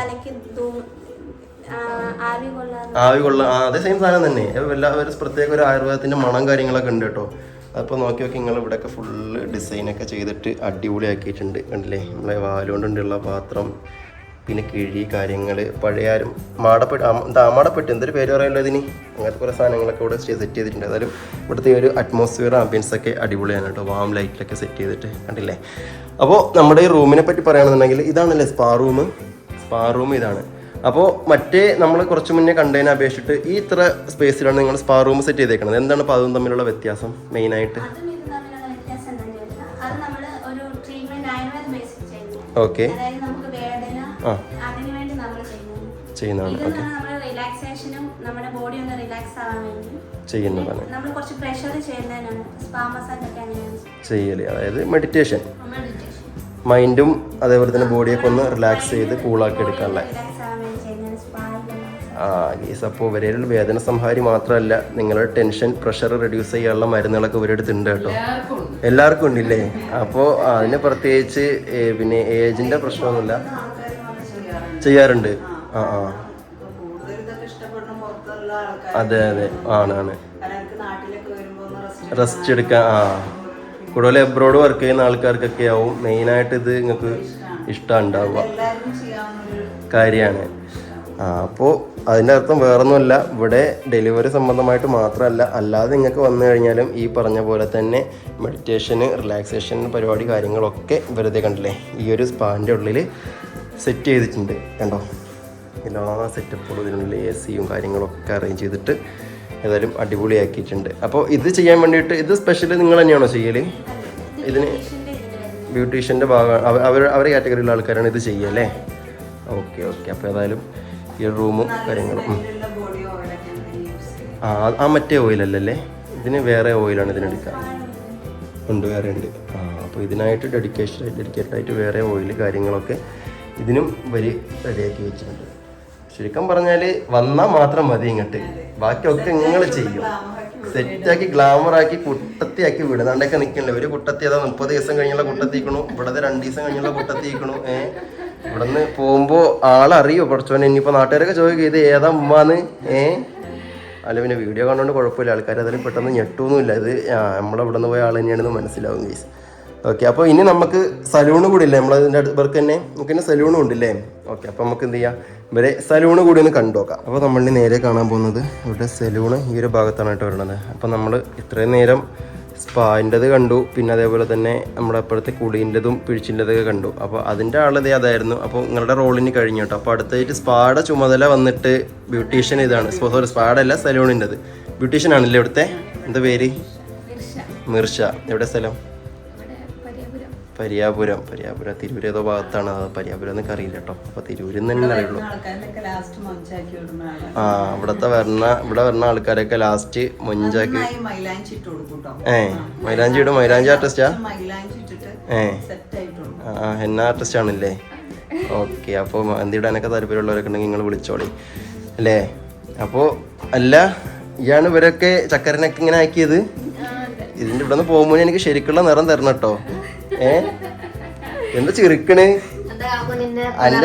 Speaker 5: ആവി
Speaker 1: കൊള്ള ആ അതേ സെയിം സാധനം തന്നെ. എല്ലാവരും പ്രത്യേക ഒരു ആയുർവേദത്തിന്റെ മണം കാര്യങ്ങളൊക്കെ ഉണ്ട് കേട്ടോ. അപ്പോൾ നോക്കി നോക്കി നിങ്ങൾ ഇവിടെയൊക്കെ ഫുള്ള് ഡിസൈനൊക്കെ ചെയ്തിട്ട് അടിപൊളിയാക്കിയിട്ടുണ്ട്. കണ്ടില്ലേ? നമ്മളെ വാലുകൊണ്ടുള്ള പാത്രം പിന്നെ കിഴി കാര്യങ്ങൾ പഴയാരും മാടപ്പെട്ട് എന്താ മാടപ്പെട്ട്? എന്തൊരു പേര് പറയുമല്ലോ ഇതിന്? അങ്ങനത്തെ കുറേ സാധനങ്ങളൊക്കെ ഇവിടെ സെറ്റ് ചെയ്തിട്ടുണ്ട്. അതായത് ഇവിടുത്തെ ഒരു അറ്റ്മോസ്ഫിയർ ആംബിയൻസ് ഒക്കെ അടിപൊളിയാണ് കേട്ടോ. വാം ലൈറ്റിലൊക്കെ സെറ്റ് ചെയ്തിട്ട്. കണ്ടില്ലേ? അപ്പോൾ നമ്മുടെ ഈ റൂമിനെ പറ്റി പറയുകയാണെന്നുണ്ടെങ്കിൽ ഇതാണല്ലേ സ്പാ റൂം സ്പാ റൂം ഇതാണ്. അപ്പോൾ മറ്റേ നമ്മൾ കുറച്ച് മുന്നേ കണ്ടതിനെ അപേക്ഷിച്ചിട്ട് ഈ ഇത്ര സ്പേസിലാണ് നിങ്ങൾ സ്പാ റൂം സെറ്റ് ചെയ്തേക്കുന്നത് എന്താണ് അപ്പോൾ അതും തമ്മിലുള്ള വ്യത്യാസം മെയിനായിട്ട്? ഓക്കെ ആ. ചെയ്യുന്നതാണ്. ഓക്കെ ചെയ്യുന്നതാണ്. ചെയ്യൽ അതായത് മെഡിറ്റേഷൻ
Speaker 5: മെഡിറ്റേഷൻ
Speaker 1: മൈൻഡും അതേപോലെ തന്നെ ബോഡിയൊക്കെ ഒന്ന് റിലാക്സ് ചെയ്ത് കൂളാക്കി എടുക്കാനുള്ള. ഗീസ് അപ്പോൾ ഇവരേലുള്ള വേദന സംഹാരി മാത്രമല്ല നിങ്ങളുടെ ടെൻഷൻ പ്രഷർ റെഡ്യൂസ് ചെയ്യാനുള്ള മരുന്നുകളൊക്കെ ഇവരെടുത്തുണ്ട് കേട്ടോ.
Speaker 2: എല്ലാവർക്കും
Speaker 1: ഉണ്ടല്ലേ? അപ്പോൾ അതിന് പ്രത്യേകിച്ച് പിന്നെ ഏജിന്റെ പ്രശ്നമൊന്നുമില്ല.
Speaker 4: ചെയ്യാറുണ്ട്.
Speaker 1: ആ ആ. അതെ അതെ. ആണാണ്
Speaker 4: റെസ്റ്റ്
Speaker 1: എടുക്കാൻ ആ. കൂടുതൽ എബ്രോഡ് വർക്ക് ചെയ്യുന്ന ആൾക്കാർക്കൊക്കെ ആവും. മെയിനായിട്ട് ഇത് നിങ്ങൾക്ക് ഇഷ്ടം ഉണ്ടാവുക. കാര്യമാണ്. ആ അപ്പോൾ അതിന്റെ അർത്ഥം വേറൊന്നുമല്ല. ഇവിടെ ഡെലിവറി സംബന്ധമായിട്ട് മാത്രമല്ല അല്ലാതെ നിങ്ങൾക്ക് വന്നു കഴിഞ്ഞാലും ഈ പറഞ്ഞ പോലെ തന്നെ മെഡിറ്റേഷന് റിലാക്സേഷൻ പരിപാടി കാര്യങ്ങളൊക്കെ വെറുതെ കണ്ടില്ലേ? ഈ ഒരു സ്പാന്റെ ഉള്ളിൽ സെറ്റ് ചെയ്തിട്ടുണ്ട് കണ്ടോ? എല്ലാ സെറ്റപ്പുകളും ഇതിനുള്ളിൽ എ സിയും കാര്യങ്ങളൊക്കെ അറേഞ്ച് ചെയ്തിട്ട് ഏതായാലും അടിപൊളിയാക്കിയിട്ടുണ്ട്. അപ്പോൾ ഇത് ചെയ്യാൻ വേണ്ടിയിട്ട് ഇത് സ്പെഷ്യൽ നിങ്ങൾ തന്നെയാണോ ചെയ്യൽ ഇതിന് ബ്യൂട്ടീഷ്യന്റെ ഭാഗം അവ- അവർ അവരുടെ കാറ്റഗറിയിലുള്ള ആൾക്കാരാണ് ഇത് ചെയ്യുക അല്ലേ? ഓക്കെ ഓക്കെ അപ്പോൾ ഏതായാലും ഈ റൂമും കാര്യങ്ങളും. ആ ആ മറ്റേ ഓയിലല്ലേ ഇതിന് വേറെ ഓയിലാണ് ഇതിനെടുക്കുക ഉണ്ട് വേറെ ഉണ്ട്. ആ അപ്പോൾ ഇതിനായിട്ട് ഡെഡിക്കേഷൻ ഡെഡിക്കേറ്റഡ് ആയിട്ട് വേറെ ഓയിൽ കാര്യങ്ങളൊക്കെ ഇതിനും വരി റെഡിയാക്കി വെച്ചിട്ടുണ്ട്. ശരിക്കും പറഞ്ഞാൽ വന്നാൽ മാത്രം മതി ഇങ്ങോട്ട്. ബാക്കിയൊക്കെ നിങ്ങൾ ചെയ്യും. സെറ്റാക്കി ഗ്ലാമറാക്കി കുട്ടത്തിയാക്കി വിടുന്നാണ്ടൊക്കെ നിൽക്കണ്ടേ ഒരു കുട്ടത്തി അതാ മുപ്പത് ദിവസം കഴിഞ്ഞുള്ള കുട്ടത്തിക്കണു ഇവിടെ രണ്ട് ദിവസം കഴിഞ്ഞുള്ള കുട്ടത്തിക്കണു ഇവിടുന്ന് പോകുമ്പോ ആളറിയോ? പഠിച്ചോനെ ഇനിയിപ്പോ നാട്ടുകാരൊക്കെ ചോദിക്കും ഇത് ഏതാ ഉമ്മാന്ന്? ഏ? അല്ല പിന്നെ വീഡിയോ കാണുകൊണ്ട് കുഴപ്പമില്ല. ആൾക്കാർ അതിൽ പെട്ടെന്ന് ഞെട്ടൊന്നുമില്ല. ഇത് നമ്മളെ ഇവിടെ നിന്ന് പോയ ആൾ തന്നെയാണെന്ന് മനസ്സിലാവും ഗീസ് ഓക്കെ അപ്പോൾ ഇനി നമുക്ക് സലൂണ് കൂടി ഇല്ലേ നമ്മളതിന്റെ അടുത്ത് തന്നെ നമുക്ക് തന്നെ സലൂണും ഉണ്ടല്ലേ? ഓക്കെ അപ്പോൾ നമുക്ക് എന്ത് ചെയ്യാം? ഇവരെ സലൂണ് കൂടി ഒന്ന് കണ്ടു നോക്കാം. അപ്പോൾ നമ്മളിന് നേരെ കാണാൻ പോകുന്നത് ഇവിടെ സലൂണ് ഈ ഒരു ഭാഗത്താണ് കേട്ടോ വരുന്നത്. അപ്പോൾ നമ്മൾ ഇത്രയും നേരം സ്പാന്റെത് കണ്ടു. പിന്നെ അതേപോലെ തന്നെ നമ്മുടെ അപ്പുറത്തെ കുളീന്റെതും പിഴിച്ചിന്റെതൊക്കെ കണ്ടു. അപ്പോൾ അതിന്റെ ആളതേ അതായിരുന്നു അപ്പോൾ നിങ്ങളുടെ റോളിന് കഴിഞ്ഞു കേട്ടോ. അപ്പോൾ അടുത്തായിട്ട് സ്പായുടെ ചുമതല വന്നിട്ട് ബ്യൂട്ടീഷ്യൻ ഇതാണ്. സോറി സ്പായുടെ അല്ല സലൂണിന്റെത്. ബ്യൂട്ടീഷ്യൻ ആണല്ലേ ഇവിടുത്തെ? എന്താ പേര്? മിർഷ. എവിടെ സ്ഥലം? പരിയാപുരം. പരിയാപുരം തിരൂർ ഏതോ ഭാഗത്താണ് അത്. പരിയാപുരം എന്നൊക്കെ അറിയില്ല കേട്ടോ. അപ്പൊ തിരൂരിൽ നിന്ന് തന്നെ അറിയുള്ളൂ. ആ ഇവിടത്തെ വരണ ഇവിടെ വരണ ആൾക്കാരൊക്കെ ലാസ്റ്റ് മൊഞ്ചാക്കി ഏ മൈലാഞ്ചി ഇടും. മൈലാഞ്ചി ആർട്ടിസ്റ്റാ ഏ. ആ ഹെന്ന ആർട്ടിസ്റ്റ് ആണല്ലേ? ഓക്കെ അപ്പോൾ എന്തിടാനൊക്കെ താല്പര്യമുള്ളവരൊക്കെ ഉണ്ടെങ്കിൽ നിങ്ങൾ വിളിച്ചോളി. അല്ലേ? അപ്പോൾ അല്ല ഇയാണ് ഇവരൊക്കെ ചക്കരനൊക്കെ ഇങ്ങനെ ആക്കിയത്? ഇതിന്റെ ഇവിടെ നിന്ന് പോകുമ്പോൾ എനിക്ക് ശരിക്കുള്ള നിറം തരണം കേട്ടോ ഏ? എന്താ ചെറുക്കണേ? അല്ല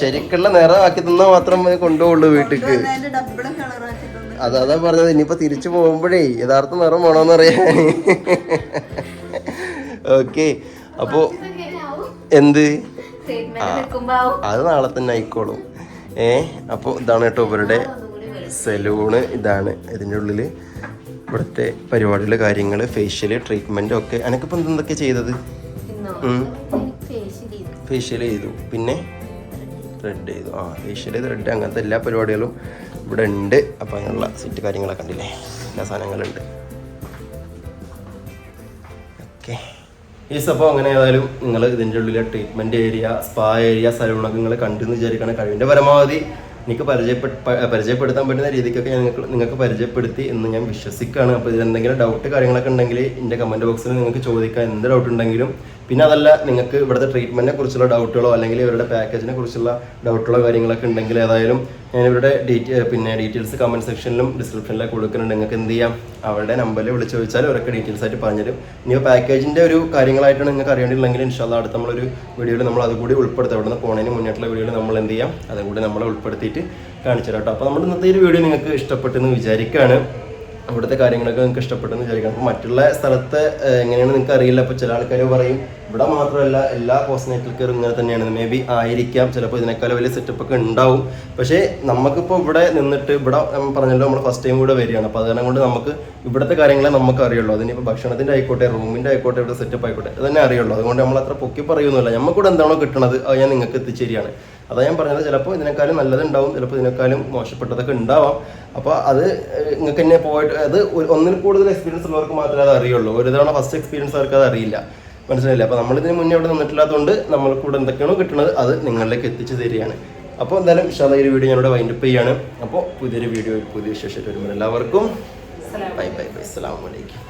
Speaker 1: ശരിക്കുള്ള നേരെ ആക്കി തന്നാൽ മാത്രം മതി കൊണ്ടുപോകുള്ളൂ വീട്ടിക്ക്.
Speaker 4: അതാ ഡബിൾ കളറാക്കിയിട്ടുണ്ട്
Speaker 1: അതാ പറഞ്ഞത്. ഇനിയിപ്പോ തിരിച്ചു പോകുമ്പോഴേ യഥാർത്ഥ നിറം വേണോന്ന് അറിയാൻ. ഓക്കെ അപ്പോ എന്ത്? അത് നാളെ തന്നെ ആയിക്കോളും. ഏ അപ്പോൾ ഇതാണ് കേട്ടോ ഇവരുടെ സലൂണ്. ഇതാണ് ഇതിന്റെ ഉള്ളിൽ ഇവിടുത്തെ പരിപാടികൾ കാര്യങ്ങൾ ഫേഷ്യൽ ട്രീറ്റ്മെന്റ് ഒക്കെ. എനിക്കിപ്പോൾ എന്തൊക്കെ ചെയ്തത്? ഫേഷ്യൽ ചെയ്തു. പിന്നെ? ത്രെഡ് ചെയ്തു. ആ ഫേഷ്യൽ ത്രെഡ് അങ്ങനത്തെ എല്ലാ പരിപാടികളും ഇവിടെ ഉണ്ട്. അപ്പം അതിനുള്ള സെറ്റ് കാര്യങ്ങളൊക്കെ ഉണ്ടല്ലേ എല്ലാ സാധനങ്ങളുണ്ട്. ഓക്കെ ഈ അപ്പോൾ അങ്ങനെ ഏതായാലും നിങ്ങൾ ഇതിന്റെ ഉള്ളിലെ ട്രീറ്റ്മെന്റ് ഏരിയ സ്പാ ഏരിയ സലൂണൊക്കെ നിങ്ങൾ കണ്ടെന്ന് വിചാരിക്കണം. കഴിവിന്റെ പരമാവധി എനിക്ക് പരിചയപ്പെട്ട് പരിചയപ്പെടുത്താൻ പറ്റുന്ന രീതിക്കൊക്കെ ഞാൻ നിങ്ങൾക്ക് നിങ്ങൾക്ക് പരിചയപ്പെടുത്തി എന്ന് ഞാൻ വിശ്വസിക്കുകയാണ്. അപ്പോൾ ഇതിലെന്തെങ്കിലും ഡൗട്ട് കാര്യങ്ങളൊക്കെ ഉണ്ടെങ്കിൽ എന്റെ കമന്റ് ബോക്സിൽ നിങ്ങൾക്ക് ചോദിക്കാം. എന്ത് ഡൗട്ട് ഉണ്ടെങ്കിലും. പിന്നെ അതല്ല നിങ്ങൾക്ക് ഇവിടുത്തെ ട്രീറ്റ്മെന്റിനെ കുറിച്ചുള്ള ഡൗട്ടുകളോ അല്ലെങ്കിൽ ഇവരുടെ പാക്കേജിനെ കുറിച്ചുള്ള ഡൗട്ടുകളോ കാര്യങ്ങളൊക്കെ ഉണ്ടെങ്കിൽ ഏതായാലും ഞാൻ ഇവരുടെ ഡീറ്റെയിൽ പിന്നെ ഡീറ്റെയിൽസ് കമന്റ് സെക്ഷനിലും ഡിസ്ക്രിപ്ഷനിലൊക്കെ കൊടുക്കുന്നുണ്ട്. നിങ്ങൾക്ക് എന്ത് ചെയ്യാം? അവരുടെ നമ്പറിൽ വിളിച്ച് ചോദിച്ചാൽ അവരൊക്കെ ഡീറ്റെയിൽസ് ആയിട്ട് പറഞ്ഞുതരും ഇനി പാക്കേജിന്റെ ഒരു കാര്യങ്ങളായിട്ടാണ് നിങ്ങൾക്ക് അറിയേണ്ടില്ലെങ്കിൽ ഇൻഷാല്ല അടുത്ത നമ്മളൊരു വീഡിയോയിൽ നമ്മൾ അതുകൂടി ഉൾപ്പെടുത്താം. അവിടെ നിന്ന് മുന്നിട്ടുള്ള വീഡിയോയിൽ നമ്മൾ എന്ത് ചെയ്യാം? അതുകൂടി കൂടി നമ്മൾ ഉൾപ്പെടുത്തിയിട്ട് കാണിച്ചു തരാം കേട്ടോ. അപ്പോൾ നമ്മുടെ ഇന്നത്തെ ഒരു വീഡിയോ നിങ്ങൾക്ക് ഇഷ്ടപ്പെട്ടെന്ന് വിചാരിക്കുകയാണ് ഇവിടുത്തെ കാര്യങ്ങളൊക്കെ നിങ്ങൾക്ക് ഇഷ്ടപ്പെട്ടെന്ന് വിചാരിക്കണം. അപ്പോൾ മറ്റുള്ള സ്ഥലത്ത് എങ്ങനെയാണ് നിങ്ങൾക്ക് അറിയില്ല. അപ്പോൾ ചില ആൾക്കാർ പറയും ഇവിടെ മാത്രമല്ല എല്ലാ പോസ്റ്റ്നൈറ്റൽ കെയറും ഇങ്ങനെ തന്നെയാണ് മേ ബി ആയിരിക്കാം. ചിലപ്പോൾ ഇതിനേക്കാൾ വലിയ സെറ്റപ്പ് ഒക്കെ ഉണ്ടാവും. പക്ഷേ നമുക്കിപ്പോൾ ഇവിടെ നിന്നിട്ട് ഇവിടെ പറഞ്ഞല്ലോ നമ്മൾ ഫസ്റ്റ് ടൈം കൂടെ വരികയാണ്. അപ്പോൾ അതുകാരണം കൊണ്ട് നമുക്ക് ഇവിടുത്തെ കാര്യങ്ങളെ നമുക്ക് അറിയുള്ളൂ. അതിനിപ്പോൾ ഭക്ഷണത്തിന്റെ ആയിക്കോട്ടെ റൂമിന്റെ ആയിക്കോട്ടെ ഇവിടെ സെറ്റപ്പ് ആയിക്കോട്ടെ അത് തന്നെ അറിയുള്ളൂ. അതുകൊണ്ട് നമ്മൾ അത്ര പൊക്കി പറയുന്നില്ല നമുക്കിവിടെ എന്താണോ കിട്ടണത് അത് ഞാൻ നിങ്ങൾക്ക് എത്തിച്ചേരിയാണ് അതാ ഞാൻ പറഞ്ഞത് ചിലപ്പോൾ ഇതിനേക്കാളും നല്ലതുണ്ടാവും ചിലപ്പോൾ ഇതിനേക്കാളും മോശപ്പെട്ടതൊക്കെ ഉണ്ടാവാം. അപ്പോൾ അത് നിങ്ങൾക്ക് തന്നെ പോയിട്ട് അത് ഒന്നിൽ കൂടുതൽ എക്സ്പീരിയൻസ് ഉള്ളവർക്ക് മാത്രമേ അത് അറിയുള്ളൂ. ഒരു തവണ ഫസ്റ്റ് എക്സ്പീരിയൻസ് അവർക്ക് അത് അറിയില്ല. മനസ്സിലായില്ലേ? അപ്പോൾ നമ്മളിതിന് മുന്നേ അവിടെ നിന്നിട്ടില്ലാത്തതുകൊണ്ട് നമ്മൾക്ക് ഇവിടെ എന്തൊക്കെയാണോ കിട്ടുന്നത് അത് നിങ്ങളിലേക്ക് എത്തിച്ചു തരികയാണ്. അപ്പോൾ എന്തായാലും ഇഷ്ടമുള്ള ഈ ഒരു വീഡിയോ ഞാനിവിടെ വൈൻഡപ്പ് ചെയ്യാണ്. അപ്പോൾ പുതിയൊരു വീഡിയോ പുതിയ വിശേഷം വരുമ്പോൾ എല്ലാവർക്കും ബൈ ബൈ ബൈ അസ്സാം വലൈക്കും